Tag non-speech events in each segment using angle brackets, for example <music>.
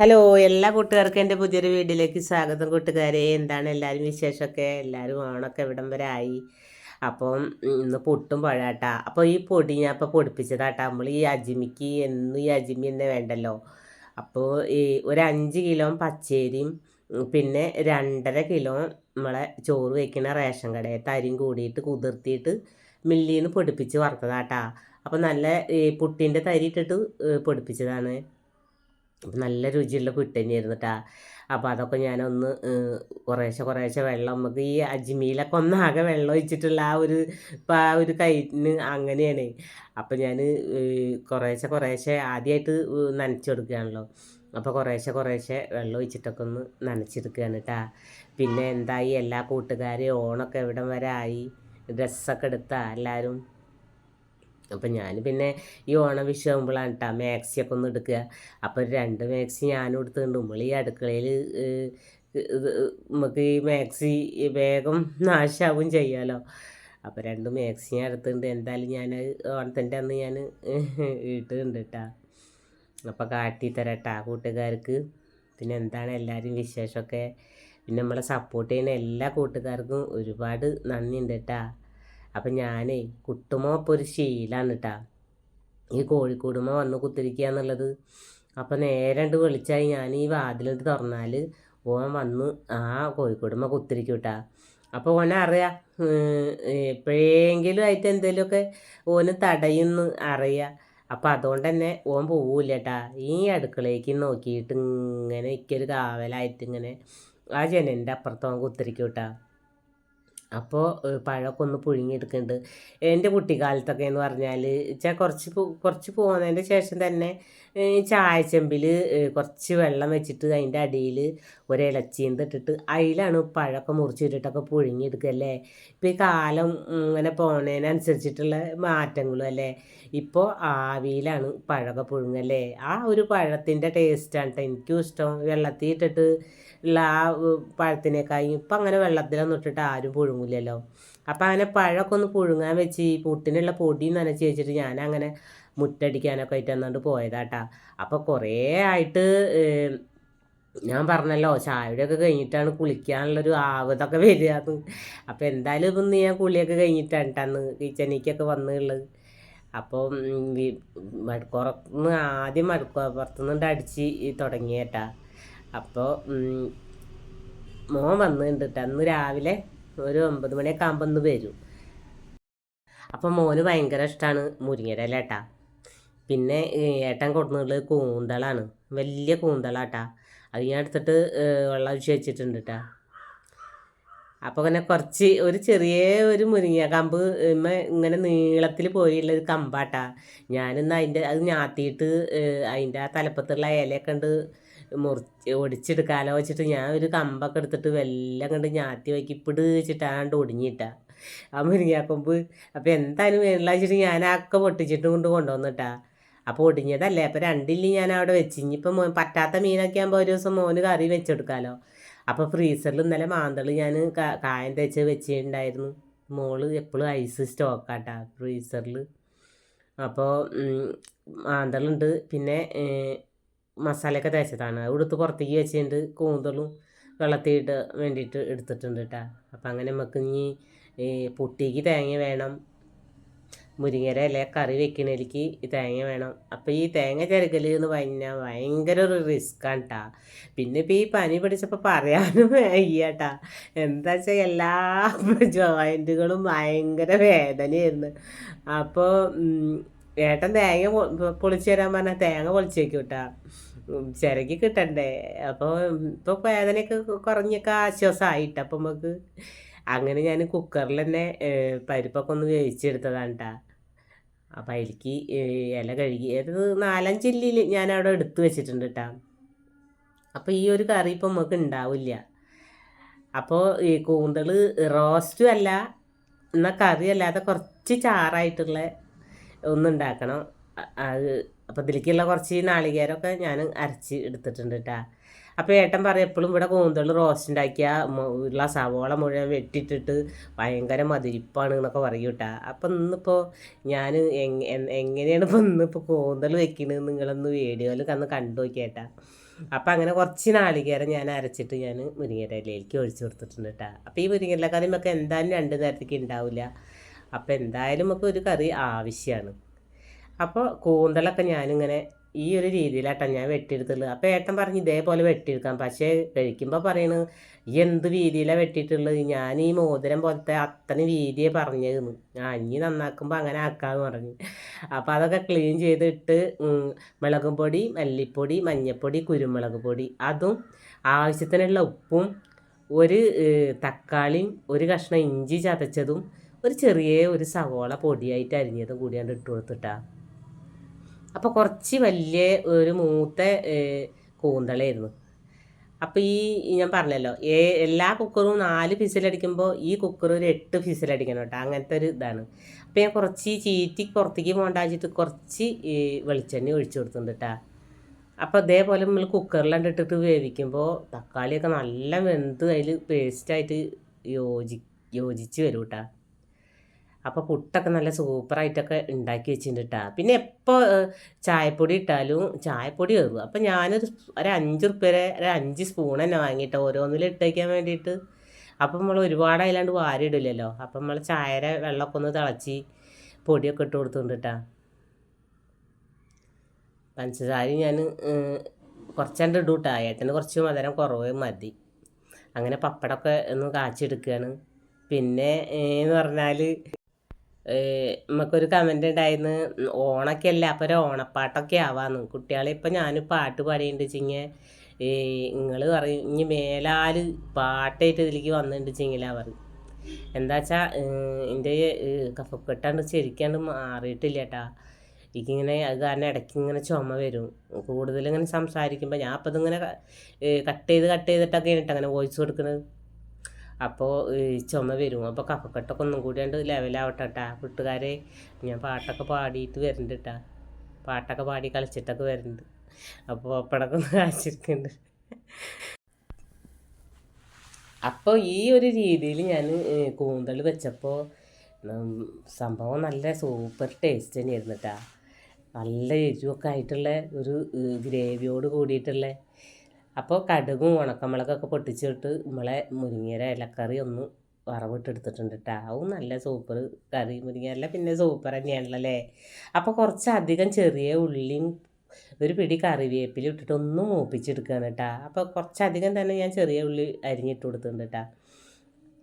Hello എല്ലാ കൂട്ടുകാർക്കും എന്റെ പുതിയൊരു വീഡിയോയിലേക്ക് സ്വാഗതം കൂട്ടുകാരെ. എന്താണ് എല്ലാവരും വിശേഷമൊക്കെ? എല്ലാവരും ഓണൊക്കെ ഇവിടം വരെ ആയി. അപ്പം ഇന്ന് പൊട്ടും പഴാട്ടാ. അപ്പോൾ ഈ പൊടി ഞാൻ ഇപ്പോൾ പൊടിപ്പിച്ചതാട്ടാ. നമ്മൾ ഈ അജിമിക്ക് എന്നും ഈ അജിമി തന്നെ വേണ്ടല്ലോ. അപ്പോൾ ഈ ഒരു അഞ്ച് കിലോ പച്ചേരിയും പിന്നെ രണ്ടര കിലോ നമ്മളെ ചോറ് വയ്ക്കുന്ന റേഷൻ കടയെ തരിയും കൂടിയിട്ട് കുതിർത്തിയിട്ട് മില്ലിന്ന് പൊടിപ്പിച്ച് വറുത്തതാട്ടാ. അപ്പോൾ നല്ല ഈ പുട്ടിന്റെ തരി ഇട്ടിട്ട് പൊടിപ്പിച്ചതാണ്. നല്ല രുചിയുള്ള പുട്ട് തന്നെയായിരുന്നു കേട്ടോ അപ്പോൾ അതൊക്കെ ഞാനൊന്ന് കുറേശ്ശെ കുറേശ്ശെ വെള്ളം നമുക്ക് ഈ അജ്മീലൊക്കെ ഒന്നാകെ വെള്ളം ഒഴിച്ചിട്ടുള്ള ആ ഒരു ഇപ്പം ആ ഒരു കയ്യിന് അങ്ങനെയാണ്. അപ്പം ഞാൻ കുറേശ്ശെ കുറേശ്ശെ ആദ്യമായിട്ട് നനച്ചു കൊടുക്കുകയാണല്ലോ അപ്പോൾ കുറേശ്ശെ കുറേശ്ശെ വെള്ളം ഒഴിച്ചിട്ടൊക്കെ ഒന്ന് നനച്ചെടുക്കുകയാണ് കേട്ടോ പിന്നെ എന്തായി എല്ലാ കൂട്ടുകാരെയും ഓണമൊക്കെ എവിടം വരെ ആയി? ഡ്രസ്സൊക്കെ എടുത്താ എല്ലാവരും അപ്പം ഞാൻ പിന്നെ ഈ ഓണം വിഷു ട്ടാ കേട്ടോ മാക്സിയൊക്കെ ഒന്ന് എടുക്കുക. അപ്പോൾ രണ്ട് മാക്സി ഞാനും എടുത്തുകൊണ്ട് നമ്മൾ ഈ അടുക്കളയിൽ നമുക്ക് ഈ മാക്സി വേഗം നാശാവും ചെയ്യാമല്ലോ അപ്പോൾ രണ്ട് മാക്സി ഞാൻ എടുത്തിട്ടുണ്ട്. എന്തായാലും ഞാൻ ഓണത്തിന്റെ അന്ന് ഞാൻ ഇട്ടിട്ടുണ്ട് കേട്ടോ അപ്പോൾ കാട്ടി തരട്ടാ കൂട്ടുകാർക്ക്. പിന്നെ എന്താണ് എല്ലാവരും വിശേഷമൊക്കെ? പിന്നെ നമ്മളെ സപ്പോർട്ട് ചെയ്യുന്ന എല്ലാ കൂട്ടുകാർക്കും ഒരുപാട് നന്ദിയുണ്ട് കേട്ടാ അപ്പം ഞാനേ കുട്ടുമോ ഇപ്പോൾ ഒരു ശീലാണ് കേട്ടാ ഈ കോഴിക്കോടുമ വന്ന് കുത്തിരിക്കുക എന്നുള്ളത്. അപ്പം നേരണ്ട് വിളിച്ചായി. ഞാൻ ഈ വാതിലിട്ട് തുറന്നാൽ ഓൻ വന്ന് ആ കോഴിക്കോടുമ കുത്തിരിക്കും കേട്ടാ അപ്പോൾ ഓനെ അറിയാം എപ്പോഴെങ്കിലും ആയിട്ട് എന്തെങ്കിലുമൊക്കെ ഓന് തടയുന്നു അറിയാം. അപ്പം അതുകൊണ്ട് തന്നെ ഓൻ പോവില്ല കേട്ടാ ഈ അടുക്കളയ്ക്ക് നോക്കിയിട്ട് ഇങ്ങനെ ഇക്കൊരു കാവലായിട്ട് ഇങ്ങനെ ആ ജനലിന്റെ അപ്പുറത്ത് ഓൻ കുത്തിരിക്കും കേട്ടാ അപ്പോൾ പഴമൊക്കെ ഒന്ന് പുഴുങ്ങിയെടുക്കുന്നുണ്ട്. എന്റെ കുട്ടിക്കാലത്തൊക്കെ എന്ന് പറഞ്ഞാൽ വെച്ചാൽ കുറച്ച് കുറച്ച് പോകുന്നതിന്റെ ശേഷം തന്നെ ചായച്ചെമ്പിൽ കുറച്ച് വെള്ളം വെച്ചിട്ട് അതിന്റെ അടിയിൽ ഒരു ഇലച്ചീന്ത ഇട്ടിട്ട് അതിലാണ് പഴമൊക്കെ മുറിച്ചിട്ടിട്ടൊക്കെ പുഴുങ്ങിയെടുക്കുക അല്ലേ? ഇപ്പോൾ ഈ കാലം ഇങ്ങനെ പോണതിനനുസരിച്ചിട്ടുള്ള മാറ്റങ്ങളും അല്ലേ? ഇപ്പോൾ ആവിയിലാണ് പഴമൊക്കെ പുഴുങ്ങല്ലേ ആ ഒരു പഴത്തിന്റെ ടേസ്റ്റാണ് കേട്ടോ എനിക്കും ഇഷ്ടം. വെള്ളത്തിൽ ഇട്ടിട്ട് ഉള്ള ആ പഴത്തിനേക്കായും ഇപ്പം അങ്ങനെ വെള്ളത്തിലൊന്നും ഇട്ടിട്ട് ആരും പുഴുങ്ങില്ലല്ലോ അപ്പം അങ്ങനെ പഴമൊക്കെ ഒന്ന് പുഴുങ്ങാൻ വെച്ച് ഈ പുട്ടിനുള്ള പൊടി നനച്ച് വെച്ചിട്ട് ഞാനങ്ങനെ മുറ്റടിക്കാനൊക്കെ ആയിട്ട് എന്നുകൊണ്ട് പോയതാട്ടാ. അപ്പോൾ കുറേ ആയിട്ട് ഞാൻ പറഞ്ഞല്ലോ ചായയുടെയൊക്കെ കഴിഞ്ഞിട്ടാണ് കുളിക്കാനുള്ളൊരു ആവതൊക്കെ വരിക അപ്പോൾ എന്തായാലും ഇപ്പം ഞാൻ കുളിയൊക്കെ കഴിഞ്ഞിട്ടാണ് ട്ടോ അന്ന് കിച്ചണിക്കൊക്കെ വന്നുള്ളത് അപ്പോൾ മഴക്കുറന്ന് ആദ്യം മഴക്കുറത്തുനിന്നുണ്ട് അടിച്ച് തുടങ്ങിയേട്ടാ. അപ്പോൾ മോൻ വന്നിട്ടുണ്ട് കേട്ടോ അന്ന് രാവിലെ ഒരു ഒമ്പത് മണിയൊക്കെ ആകുമ്പോൾ ഒന്ന് വരും. അപ്പോൾ മോന് ഭയങ്കര ഇഷ്ടമാണ് മുരിങ്ങയുടെ ഇല ഏട്ടാ പിന്നെ ഏട്ടൻ കൊടുക്കുന്നുള്ളത് കൂന്തളാണ്. വലിയ കൂന്തളാട്ടാ അത് ഞാൻ എടുത്തിട്ട് വെള്ളം ഒഴിച്ച് വെച്ചിട്ടുണ്ട് കേട്ടാ അപ്പോൾ ഇങ്ങനെ കുറച്ച് ഒരു ചെറിയ ഒരു മുരിങ്ങ കമ്പ് ഇങ്ങനെ നീളത്തിൽ പോയുള്ള ഒരു കമ്പാട്ടാ ഞാനിന്ന് അതിന്റെ അത് ഞാത്തിയിട്ട് അതിന്റെ ആ തലപ്പത്തുള്ള ഇലയൊക്കെ ഉണ്ട് മുറിച്ച് ഒടിച്ചെടുക്കാലോ വെച്ചിട്ട് ഞാൻ ഒരു കമ്പൊക്കെ എടുത്തിട്ട് വെല്ലം കണ്ട് ഞാത്തി വയ്ക്കി ഇപ്പിട് വെച്ചിട്ടാണ്ട് ഒടിഞ്ഞിട്ടാ. ആ മുരിങ്ങാക്കൊമ്പ് അപ്പോൾ എന്തായാലും വേണ്ടാ വെച്ചിട്ട് ഞാൻ ആക്കെ പൊട്ടിച്ചിട്ട് കൊണ്ട് കൊണ്ടുവന്നിട്ടാ. അപ്പോൾ ഒടിഞ്ഞതല്ലേ? അപ്പോൾ രണ്ടില്ലി ഞാൻ അവിടെ വെച്ച്. ഇനിയിപ്പോൾ മോൻ പറ്റാത്ത മീനൊക്കെ ആകുമ്പോൾ ഒരു ദിവസം മോന് കറി വെച്ചെടുക്കാമല്ലോ അപ്പോൾ ഫ്രീസറിൽ ഇന്നലെ മാന്തൾ ഞാൻ കായം തേച്ച് വെച്ചിട്ടുണ്ടായിരുന്നു. മോൾ എപ്പോഴും ഐസ് സ്റ്റോക്കാട്ടാ ഫ്രീസറിൽ അപ്പോൾ മാന്തളുണ്ട്. പിന്നെ മസാലയൊക്കെ തേച്ചതാണ്. എടുത്ത് പുറത്തേക്ക് വെച്ചിട്ട് കൂന്തളും വെള്ളത്തിയിട്ട് വേണ്ടിയിട്ട് എടുത്തിട്ടുണ്ട് കേട്ടോ അപ്പം അങ്ങനെ നമുക്ക് ഇനി ഈ പൊട്ടിക്ക് തേങ്ങ വേണം. മുരിങ്ങര ഇല കറി വെക്കണേലേക്ക് ഈ തേങ്ങ വേണം. അപ്പോൾ ഈ തേങ്ങ ചിരകൽ എന്ന് പറഞ്ഞാൽ ഭയങ്കര ഒരു റിസ്ക്കാണ് കേട്ടാ പിന്നെ ഇപ്പോൾ ഈ പനി പിടിച്ചപ്പോൾ പറയാനും <laughs> വയ്യട്ടാ എന്താ വെച്ചാൽ എല്ലാ ജോയിന്റുകളും ഭയങ്കര വേദനയായിരുന്നു. അപ്പോൾ ഏട്ടൻ തേങ്ങ പൊളിച്ച് തരാൻ പറഞ്ഞാൽ തേങ്ങ പൊളിച്ചേക്കും കേട്ടാ ചിരകി കിട്ടണ്ടേ? അപ്പോൾ ഇപ്പോൾ വേദനയൊക്കെ കുറഞ്ഞൊക്കെ ആശ്വാസമായിട്ട് അപ്പം നമുക്ക് അങ്ങനെ ഞാൻ കുക്കറിൽ തന്നെ പരിപ്പൊക്കെ ഒന്ന് വേവിച്ചെടുത്തതാണ് കേട്ടാ അപ്പം അതിലേക്ക് ഇല കഴുകി അത് നാലഞ്ചില്ലിൽ ഞാൻ അവിടെ എടുത്ത് വെച്ചിട്ടുണ്ട് കേട്ടാ അപ്പോൾ ഈ ഒരു കറി ഇപ്പം നമുക്ക് ഉണ്ടാവില്ല അപ്പോൾ ഈ കൂന്തൾ റോസ്റ്റും അല്ല എന്നാൽ കറി അല്ലാതെ കുറച്ച് ചാറായിട്ടുള്ള ഒന്നുണ്ടാക്കണം അത് അപ്പോൾ ഇതിലേക്കുള്ള കുറച്ച് നാളികേരമൊക്കെ ഞാൻ അരച്ച് എടുത്തിട്ടുണ്ട് കേട്ടാ അപ്പോൾ ഏട്ടൻ പറയും എപ്പോഴും ഇവിടെ കൂന്തൾ റോസ്റ്റ് ഉണ്ടാക്കിയ ഉള്ള സവോള മുഴുവൻ വെട്ടിയിട്ടിട്ട് ഭയങ്കര മതിരിപ്പാണ് എന്നൊക്കെ പറയും കേട്ടാ അപ്പം ഇന്നിപ്പോൾ ഞാൻ എങ്ങനെയാണ് ഇപ്പോൾ ഇന്നിപ്പോൾ കൂന്തൽ വെക്കണത് നിങ്ങളൊന്ന് വീഡിയോയിൽ കന്ന് കണ്ടു നോക്കിയേട്ടാ അപ്പം അങ്ങനെ കുറച്ച് നാളികേരം ഞാൻ അരച്ചിട്ട് ഞാൻ മുരിങ്ങയുടെ ഇലയിലേക്ക് ഒഴിച്ചു കൊടുത്തിട്ടുണ്ട് കേട്ടോ അപ്പോൾ ഈ മുരിങ്ങയില കറി നമുക്ക് എന്തായാലും രണ്ട് നേരത്തേക്ക് ഉണ്ടാവില്ല അപ്പോൾ എന്തായാലും നമുക്ക് ഒരു കറി ആവശ്യമാണ് അപ്പോൾ കൂന്തലൊക്കെ ഞാനിങ്ങനെ ഈ ഒരു രീതിയിലാട്ടോ ഞാൻ വെട്ടിയെടുത്തുള്ളത് അപ്പോൾ ഏട്ടൻ പറഞ്ഞ് ഇതേപോലെ വെട്ടിയെടുക്കാം. പക്ഷേ കഴിക്കുമ്പോൾ പറയണ് എന്ത് രീതിയിലാണ് വെട്ടിയിട്ടുള്ളത്? ഞാൻ ഈ മോതിരം പോലത്തെ അത്രയും വീതിയെ പറഞ്ഞിരുന്നു ഞാൻ ഇനി നന്നാക്കുമ്പോൾ അങ്ങനെ ആക്കാമെന്ന് പറഞ്ഞു. അപ്പോൾ അതൊക്കെ ക്ലീൻ ചെയ്തിട്ട് മുളകും പൊടി മല്ലിപ്പൊടി മഞ്ഞൾപ്പൊടി കുരുമുളക് പൊടി അതും ആവശ്യത്തിനുള്ള ഉപ്പും ഒരു തക്കാളിയും ഒരു കഷ്ണം ഇഞ്ചി ചതച്ചതും ഒരു ചെറിയ ഒരു സവോള പൊടിയായിട്ട് അരിഞ്ഞതും കൂടിയാണ്ട് ഇട്ട് കൊടുത്തിട്ടാണ് അപ്പോൾ കുറച്ച് വലിയ ഒരു മൂത്ത കൂന്തളായിരുന്നു. അപ്പോൾ ഈ ഞാൻ പറഞ്ഞല്ലോ ഏ എല്ലാ കുക്കറും നാല് ഫിസിലടിക്കുമ്പോൾ ഈ കുക്കർ ഒരു എട്ട് ഫിസിലടിക്കണം കേട്ടോ അങ്ങനത്തെ ഒരു ഇതാണ്. അപ്പോൾ ഞാൻ കുറച്ച് ചീറ്റി പുറത്തേക്ക് പോകണ്ടാച്ചിട്ട് കുറച്ച് വെളിച്ചെണ്ണ ഒഴിച്ചു കൊടുത്തിട്ടുണ്ട് കേട്ടോ അപ്പോൾ അതേപോലെ നമ്മൾ കുക്കറിലാണ്ട് ഇട്ടിട്ട് വേവിക്കുമ്പോൾ തക്കാളിയൊക്കെ നല്ല വെന്ത് അതിൽ പേസ്റ്റായിട്ട് യോജി യോജിച്ച് വരും കേട്ടോ അപ്പോൾ പുട്ടൊക്കെ നല്ല സൂപ്പറായിട്ടൊക്കെ ഉണ്ടാക്കി വെച്ചിട്ടുണ്ട് കേട്ടോ പിന്നെ എപ്പോൾ ചായപ്പൊടി ഇട്ടാലും ചായപ്പൊടി കയറും അപ്പോൾ ഞാനൊരു ഒരു അഞ്ച് റുപ്യ ഒരു അഞ്ച് സ്പൂൺ തന്നെ വാങ്ങിയിട്ട് ഓരോന്നിൽ ഇട്ടേക്കാൻ വേണ്ടിയിട്ട്. അപ്പം നമ്മൾ ഒരുപാട് അതിലാണ്ട് വാരിയിടില്ലല്ലോ അപ്പം നമ്മൾ ചായയുടെ വെള്ളമൊക്കെ ഒന്ന് തിളച്ച് പൊടിയൊക്കെ ഇട്ട് കൊടുത്തുകൊണ്ട് കേട്ടോ പഞ്ചസാര ഞാൻ കുറച്ചാണ്ട് ഇടും കേട്ടോ ഏട്ടന് കുറച്ച് മധുരം കുറവ് മതി. അങ്ങനെ പപ്പടമൊക്കെ ഒന്ന് കാച്ചെടുക്കുകയാണ് പിന്നെ എന്ന് പറഞ്ഞാൽ നമുക്കൊരു കമന്റ് ഉണ്ടായിരുന്നു ഓണൊക്കെ അല്ല അപ്പോൾ ഒരു ഓണപ്പാട്ടൊക്കെ ആവാന്ന്. കുട്ടികളെ ഇപ്പം ഞാൻ പാട്ട് പാടിയിട്ടുണ്ട് വെച്ചിങ്ങനെ നിങ്ങൾ പറയും ഇനി മേലാൽ പാട്ടായിട്ട് ഇതിലേക്ക് വന്നിട്ടുണ്ട് വെച്ചെങ്കിലാ പറയും. എന്താ വെച്ചാൽ എന്റെ കഫക്കെട്ടാണ്ട് ശരിക്കാണ്ട് മാറിയിട്ടില്ല കേട്ടാ എനിക്കിങ്ങനെ അത് കാരണം ഇടയ്ക്ക് ഇങ്ങനെ ചുമ വരും. കൂടുതലിങ്ങനെ സംസാരിക്കുമ്പോൾ ഞാൻ അപ്പം ഇതിങ്ങനെ കട്ട് ചെയ്ത് കട്ട് ചെയ്തിട്ടൊക്കെ ഇട്ട് അങ്ങനെ വോയിസ് കൊടുക്കുന്നത് അപ്പോൾ ചുമ വരും. അപ്പോൾ കഫക്കെട്ടൊക്കെ ഒന്നും കൂടി കൂടിയാണ്ട് ലെവലാവട്ടെ കേട്ടാ വീട്ടുകാരെ ഞാൻ പാട്ടൊക്കെ പാടിയിട്ട് വരുന്നുണ്ട് കേട്ടാ പാട്ടൊക്കെ പാടി കളിച്ചിട്ടൊക്കെ വരുന്നുണ്ട് അപ്പോൾ അപ്പടൊക്കെ ഒന്ന് കാശിരിക്കുന്നുണ്ട് അപ്പോൾ ഈ ഒരു രീതിയിൽ ഞാൻ കൂന്തൽ വെച്ചപ്പോൾ സംഭവം നല്ല സൂപ്പർ ടേസ്റ്റ് തന്നെയായിരുന്നു കേട്ടാ നല്ല എരിവൊക്കെ ആയിട്ടുള്ള ഒരു ഗ്രേവിയോട് കൂടിയിട്ടുള്ള അപ്പോൾ കടുകും ഉണക്കമുളകൊക്കെ പൊട്ടിച്ചിട്ട് നമ്മളെ മുരിങ്ങയുടെ ഇലക്കറി ഒന്ന് വറവിട്ടെടുത്തിട്ടുണ്ട് കേട്ടോ അതും നല്ല സൂപ്പർ കറി മുരിങ്ങയില പിന്നെ സൂപ്പർ തന്നെയാണല്ലോ അല്ലേ അപ്പോൾ കുറച്ചധികം ചെറിയ ഉള്ളിയും ഒരു പിടി കറിവേപ്പില ഇട്ടിട്ട് ഒന്ന് മൂപ്പിച്ചെടുക്കുകയാണ് കേട്ടോ അപ്പോൾ കുറച്ചധികം തന്നെ ഞാൻ ചെറിയ ഉള്ളി അരിഞ്ഞിട്ട് കൊടുത്തിട്ടുണ്ട് കേട്ടോ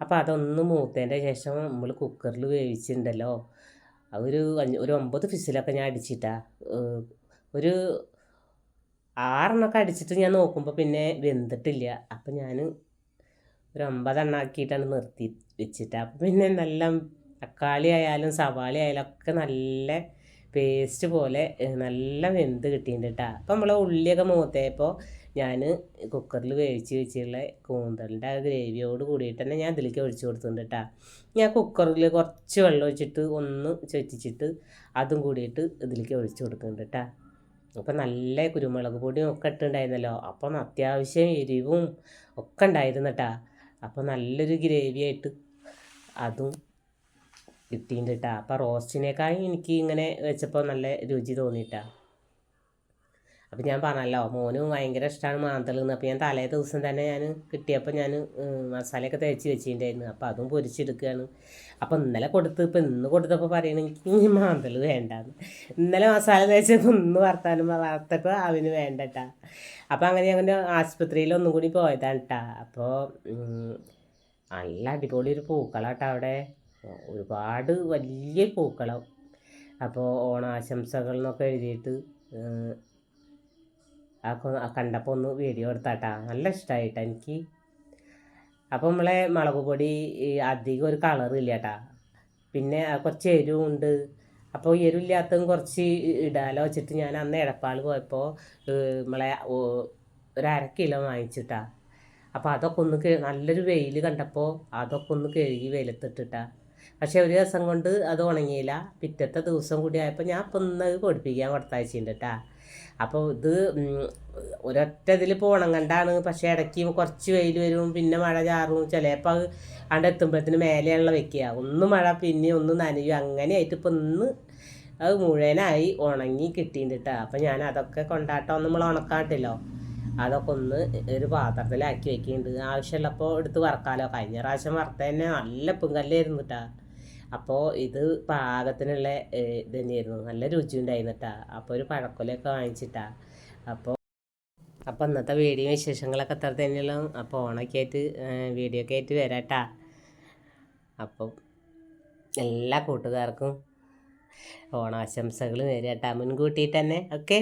അപ്പോൾ അതൊന്ന് മൂത്തതിന്റെ ശേഷം നമ്മൾ കുക്കറിൽ വേവിച്ചിട്ടുണ്ടല്ലോ. ഒരു ഒരു ഒമ്പത് ഫിസിലൊക്കെ ഞാൻ അടിച്ചിട്ടാ. ഒരു ആറെണ്ണമൊക്കെ അടിച്ചിട്ട് ഞാൻ നോക്കുമ്പോൾ പിന്നെ വെന്തിട്ടില്ല. അപ്പം ഞാൻ ഒരു ഒമ്പതെണ്ണം ആക്കിയിട്ടാണ് നിർത്തി വെച്ചിട്ട്. അപ്പം പിന്നെ നല്ല തക്കാളി ആയാലും സവാളി ആയാലും ഒക്കെ നല്ല പേസ്റ്റ് പോലെ നല്ല വെന്ത് കിട്ടിയിട്ടുണ്ട് കേട്ടോ അപ്പം നമ്മൾ ഉള്ളിയൊക്കെ മൂത്തയപ്പോൾ ഞാൻ കുക്കറിൽ വേവിച്ച് വെച്ചിട്ടുള്ള കൂന്തലിന്റെ ആ ഗ്രേവിയോട് കൂടിയിട്ട് തന്നെ ഞാൻ അതിലേക്ക് ഒഴിച്ചു കൊടുത്തിട്ടുണ്ട് കേട്ടോ ഞാൻ കുക്കറിൽ കുറച്ച് വെള്ളം ഒഴിച്ചിട്ട് ഒന്ന് ചൊറ്റിച്ചിട്ട് അതും കൂടിയിട്ട് ഇതിലേക്ക് ഒഴിച്ചു കൊടുക്കുന്നുണ്ട് കേട്ടോ അപ്പം നല്ല കുരുമുളക് പൊടിയും ഒക്കെ ഇട്ടുണ്ടായിരുന്നല്ലോ. അപ്പം അത്യാവശ്യം എരിവും ഒക്കെ ഉണ്ടായിരുന്നു കേട്ടാ അപ്പം നല്ലൊരു ഗ്രേവി ആയിട്ട് അതും കിട്ടിയിട്ടുണ്ട് കേട്ടാ അപ്പം റോസ്റ്റിനേക്കാളും എനിക്ക് ഇങ്ങനെ വെച്ചപ്പോൾ നല്ല രുചി തോന്നിയിട്ടാ. അപ്പം ഞാൻ പറഞ്ഞല്ലോ മോന് ഭയങ്കര ഇഷ്ടമാണ് മാന്തൽ അപ്പോൾ ഞാൻ തലേ ദിവസം തന്നെ ഞാൻ കിട്ടിയപ്പോൾ ഞാൻ മസാലയൊക്കെ തേച്ച് വെച്ചിട്ടുണ്ടായിരുന്നു. അപ്പോൾ അതും പൊരിച്ചെടുക്കുകയാണ് അപ്പോൾ ഇന്നലെ കൊടുത്ത് ഇപ്പോൾ ഇന്ന് കൊടുത്തപ്പോൾ പറയണെങ്കിൽ മാന്തൽ വേണ്ടാന്ന്. ഇന്നലെ മസാല തേച്ചപ്പോൾ ഇന്ന് വർത്താനം വറുത്തപ്പോൾ അവന് വേണ്ടട്ടാ. അപ്പോൾ അങ്ങനെ അങ്ങനെ ആശുപത്രിയിൽ ഒന്നും കൂടി പോയതാണ് കേട്ടാ അപ്പോൾ നല്ല അടിപൊളി ഒരു പൂക്കളാട്ടോ അവിടെ. ഒരുപാട് വലിയ പൂക്കളം. അപ്പോൾ ഓണാശംസകൾ എന്നൊക്കെ എഴുതിയിട്ട് ആ കണ്ടപ്പോൾ ഒന്ന് വീഡിയോ എടുത്താട്ടാ. നല്ല ഇഷ്ടമായിട്ടാ എനിക്ക്. അപ്പോൾ നമ്മളെ മുളക് പൊടി അധികം ഒരു കളറില്ല കേട്ടാ പിന്നെ കുറച്ച് എരിവുണ്ട് അപ്പോൾ എരിവില്ലാത്തതും കുറച്ച് ഇടാലോ വെച്ചിട്ട് ഞാൻ അന്ന് എടപ്പാൾ പോയപ്പോൾ നമ്മളെ ഒരു അര കിലോ വാങ്ങിച്ചിട്ടാ. അപ്പോൾ അതൊക്കെ ഒന്ന് നല്ലൊരു വെയിൽ കണ്ടപ്പോൾ അതൊക്കെ ഒന്ന് കഴുകി വെയിലത്തിട്ടിട്ടാ. പക്ഷേ ഒരു ദിവസം കൊണ്ട് അത് ഉണങ്ങിയില്ല. പിറ്റത്തെ ദിവസം കൂടി ആയപ്പോൾ ഞാൻ ഇപ്പം ഒന്ന് പൊടിപ്പിക്കാൻ കൊടുത്തയച്ചിട്ടുണ്ട് കേട്ടാ അപ്പോൾ ഇത് ഒരൊറ്റ ഇതിൽ പോകണം കണ്ടാണ് പക്ഷേ ഇടയ്ക്ക് കുറച്ച് വെയിൽ വരും പിന്നെ മഴ ചാറും. ചിലപ്പോൾ അത് അവിടെ എത്തുമ്പോഴത്തേന് മേലെയുള്ള വെക്കുക. ഒന്ന് മഴ പിന്നെ ഒന്ന് നനയും. അങ്ങനെയായിട്ട് ഇപ്പം ഇന്ന് അത് മുഴുവനായി ഉണങ്ങി കിട്ടിയിട്ടുണ്ട് അപ്പം ഞാൻ അതൊക്കെ കൊണ്ടാട്ടം നമ്മൾ ഉണക്കാട്ടില്ലോ അതൊക്കെ ഒന്ന് ഒരു പാത്രത്തിലാക്കി വെക്കുന്നുണ്ട് ആവശ്യമുള്ളപ്പോൾ എടുത്ത് വറക്കാലോ. കഴിഞ്ഞ പ്രാവശ്യം വറുത്ത തന്നെ നല്ല പൊങ്കല്ലായിരുന്നു കേട്ടാ അപ്പോൾ ഇത് പാകത്തിനുള്ള ഇത് തന്നെയായിരുന്നു. നല്ല രുചി ഉണ്ടായിരുന്നു അപ്പോൾ ഒരു പഴക്കൊലയൊക്കെ വാങ്ങിച്ചിട്ടാ. അപ്പോൾ അപ്പോൾ ഇന്നത്തെ വീഡിയോ വിശേഷങ്ങളൊക്കെ അത്ര തന്നെയല്ലോ അപ്പോൾ ഓണൊക്കെ ആയിട്ട് വീഡിയോ ഒക്കെ ആയിട്ട് വരാട്ടാ. അപ്പോൾ എല്ലാ കൂട്ടുകാർക്കും ഓണാശംസകൾ നേരിട്ടാ. മുൻകൂട്ടിയിട്ട് തന്നെ ഓക്കെ?